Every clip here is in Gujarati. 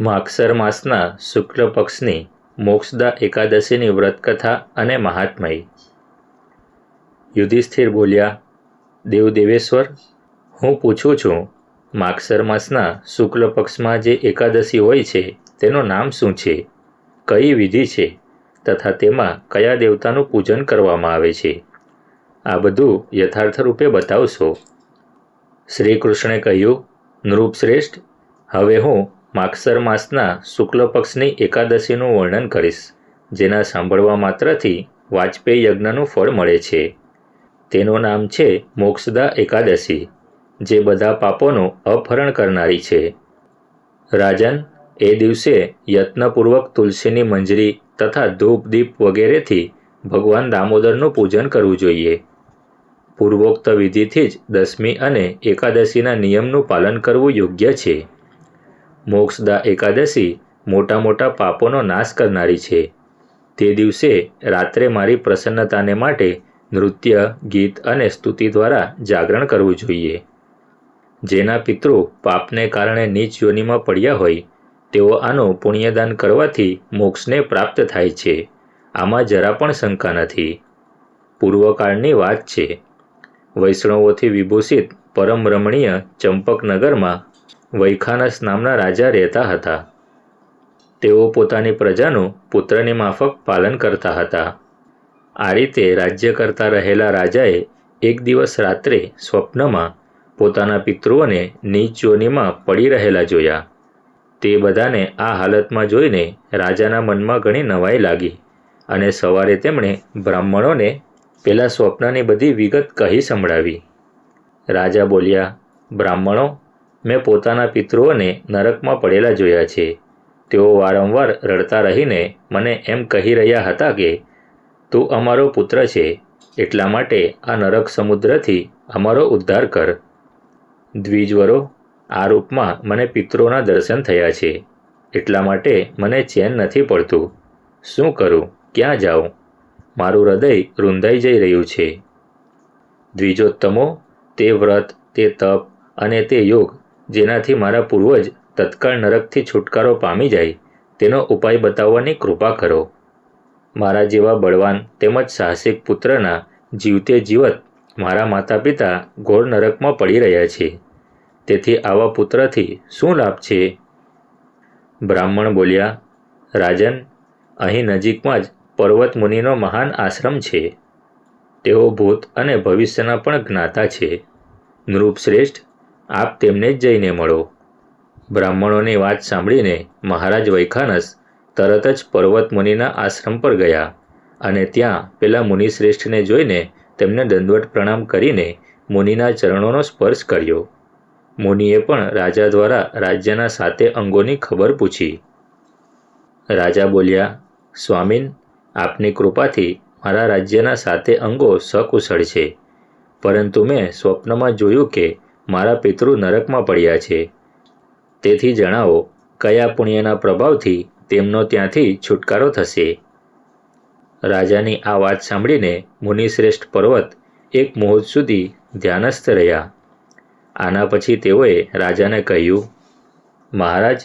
માગસર માસના શુક્લ પક્ષની મોક્ષદા એકાદશીની વ્રતકથા અને મહાત્મય. યુધિષ્ઠિર બોલ્યા દેવદેવેશ્વર હું પૂછું છું, માગસર માસના શુક્લ પક્ષમાં જે એકાદશી હોય છે, તેનું નામ શું છે? કઈ વિધિ છે? તથા તેમાં કયા દેવતાનું પૂજન કરવામાં આવે છે? આ બધું યથાર્થ રૂપે બતાવશો. શ્રી કૃષ્ણે કહ્યું, નૃપશ્રેષ્ઠ, હવે હું માગસર માસના શુક્લ પક્ષની એકાદશીનું વર્ણન કરીશ, જેના સાંભળવા માત્રથી વાજપેયી યજ્ઞનું ફળ મળે છે. તેનું નામ છે મોક્ષદા એકાદશી, જે બધા પાપોનું અપહરણ કરનારી છે. રાજન, એ દિવસે યત્નપૂર્વક તુલસીની મંજરી તથા ધૂપ દીપ વગેરેથી ભગવાન દામોદરનું પૂજન કરવું જોઈએ. પૂર્વોક્ત વિધિથી જ દસમી અને એકાદશીના નિયમનું પાલન કરવું યોગ્ય છે. મોક્ષદા એકાદશી મોટા મોટા પાપોનો નાશ કરનારી છે. તે દિવસે રાત્રે મારી પ્રસન્નતાને માટે નૃત્ય, ગીત અને સ્તુતિ દ્વારા જાગરણ કરવું જોઈએ. જેના પિતૃ પાપને કારણે નીચ યોનિમાં પડ્યા હોય, તેઓ આનું પુણ્યદાન કરવાથી મોક્ષને પ્રાપ્ત થાય છે. આમાં જરા પણ શંકા નથી. પૂર્વકાળની વાત છે. વૈષ્ણવોથી વિભૂષિત પરમ રમણીય ચંપકનગરમાં વૈખાનસ નામના રાજા રહેતા હતા. તેઓ પોતાની પ્રજાનું પુત્રની માફક પાલન કરતા હતા. આ રીતે રાજ્ય કરતા રહેલા રાજાએ એક દિવસ રાત્રે સ્વપ્નમાં પોતાના પિતૃઓને નીચ યોનિમાં પડી રહેલા જોયા. તે બધાને આ હાલતમાં જોઈને રાજાના મનમાં ઘણી નવાઈ લાગી અને સવારે તેમણે બ્રાહ્મણોને પેલા સ્વપ્નની બધી વિગત કહી સંભળાવી. રાજા બોલ્યા, બ્રાહ્મણો મેં પોતાના પિતૃઓને નરકમાં પડેલા જોયા છે. તેઓ વારંવાર રડતા રહીને મને એમ કહી રહ્યા હતા કે, તું અમારો પુત્ર છે, એટલા માટે આ નરક સમુદ્રથી અમારો ઉદ્ધાર કર. દ્વિજવરો આ રૂપમાં મને પિતૃઓના દર્શન થયા છે, એટલા માટે મને ચેન નથી પડતું. શું કરું? ક્યાં જાઉં? મારું હૃદય રૂંધાઈ જઈ રહ્યું છે. દ્વિજોત્તમો, તે વ્રત, તે તપ અને તે યોગ જેનાથી મારા પૂર્વજ તત્કાળ નરકથી છુટકારો પામી જાય, તેનો ઉપાય બતાવવાની કૃપા કરો. મારા જેવા બળવાન તેમજ સાહસિક પુત્રના જીવતે જીવત મારા માતા પિતા ઘોર નરકમાં પડી રહ્યા છે. તેથી આવા પુત્રથી શું લાભ છે? બ્રાહ્મણ બોલ્યા, રાજન, અહીં નજીકમાં જ પર્વત મુનિનો મહાન આશ્રમ છે. તેઓ ભૂત અને ભવિષ્યના પણ જ્ઞાતા છે. નૃપશ્રેષ્ઠ આપ તેમને જ જઈને મળો. બ્રાહ્મણોની વાત સાંભળીને મહારાજ વૈખાનસ તરત જ પર્વત મુનિના આશ્રમ પર ગયા અને ત્યાં પેલા મુનિશ્રેષ્ઠને જોઈને તેમને દંડવટ પ્રણામ કરીને મુનિના ચરણોનો સ્પર્શ કર્યો. મુનિએ પણ રાજા દ્વારા રાજ્યના સાતે અંગોની ખબર પૂછી. રાજા બોલ્યા, સ્વામીન, આપની કૃપાથી મારા રાજ્યના સાતે અંગો સકુશળ છે. પરંતુ મેં સ્વપ્નમાં જોયું કે મારા પિતૃ નરકમાં પડ્યા છે. તેથી જણાવો, કયા પુણ્યના પ્રભાવથી તેમનો ત્યાંથી છુટકારો થશે? રાજાની આ વાત સાંભળીને મુનિશ્રેષ્ઠ પર્વત એક મુહૂર્ત સુધી ધ્યાનસ્થ રહ્યા. આના પછી તેઓએ રાજાને કહ્યું, મહારાજ,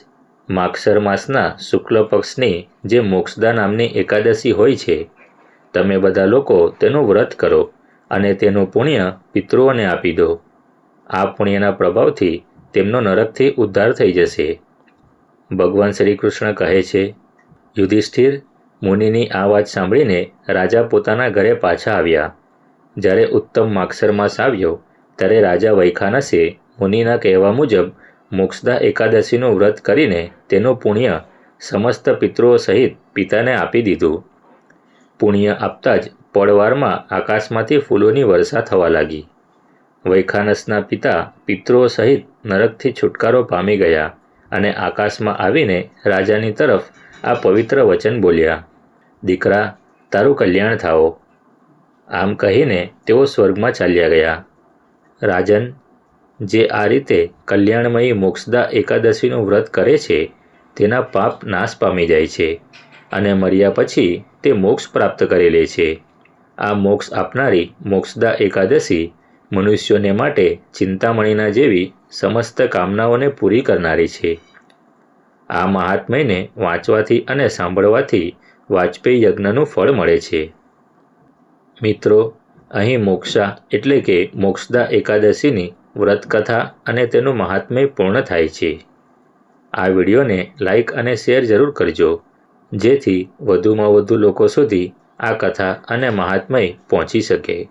માગસર માસના શુક્લ પક્ષની જે મોક્ષદા નામની એકાદશી હોય છે, તમે બધા લોકો તેનું વ્રત કરો અને તેનું પુણ્ય પિતૃઓને આપી દો. આ પુણ્યના પ્રભાવથી તેમનો નરકથી ઉદ્ધાર થઈ જશે. ભગવાન શ્રી કૃષ્ણ કહે છે, યુધિષ્ઠિર, મુનિની આ વાત સાંભળીને રાજા પોતાના ઘરે પાછા આવ્યા. જ્યારે ઉત્તમ માક્ષરમાસ માસ આવ્યો, ત્યારે રાજા વૈખાનસે મુનિના કહેવા મુજબ મોક્ષદા એકાદશીનું વ્રત કરીને તેનું પુણ્ય સમસ્ત પિતૃઓ સહિત પિતાને આપી દીધું. પુણ્ય આપતા જ પળવારમાં આકાશમાંથી ફૂલોની વર્ષા થવા લાગી. વૈખાનસના પિતા, પિતૃઓ સહિત નરકથી છુટકારો પામી ગયા અને આકાશમાં આવીને રાજાની તરફ આ પવિત્ર વચન બોલ્યા, દીકરા, તારું કલ્યાણ થાઓ. આમ કહીને તેઓ સ્વર્ગમાં ચાલ્યા ગયા. રાજન, જે આ રીતે કલ્યાણમયી મોક્ષદા એકાદશીનું વ્રત કરે છે, તેના પાપ નાશ પામી જાય છે અને મર્યા પછી તે મોક્ષ પ્રાપ્ત કરી લે છે. આ મોક્ષ આપનારી મોક્ષદા એકાદશી મનુષ્યોને માટે ચિંતામણીના જેવી સમસ્ત કામનાઓને પૂરી કરનારી છે. આ મહાત્મયને વાંચવાથી અને સાંભળવાથી વાજપેયી યજ્ઞનું ફળ મળે છે. મિત્રો, અહીં મોક્ષા એટલે કે મોક્ષદા એકાદશીની વ્રતકથા અને તેનું મહાત્મય પૂર્ણ થાય છે. આ વિડીયોને લાઇક અને શેર જરૂર કરજો, જેથી વધુમાં વધુ લોકો સુધી આ કથા અને મહાત્મય પહોંચી શકે.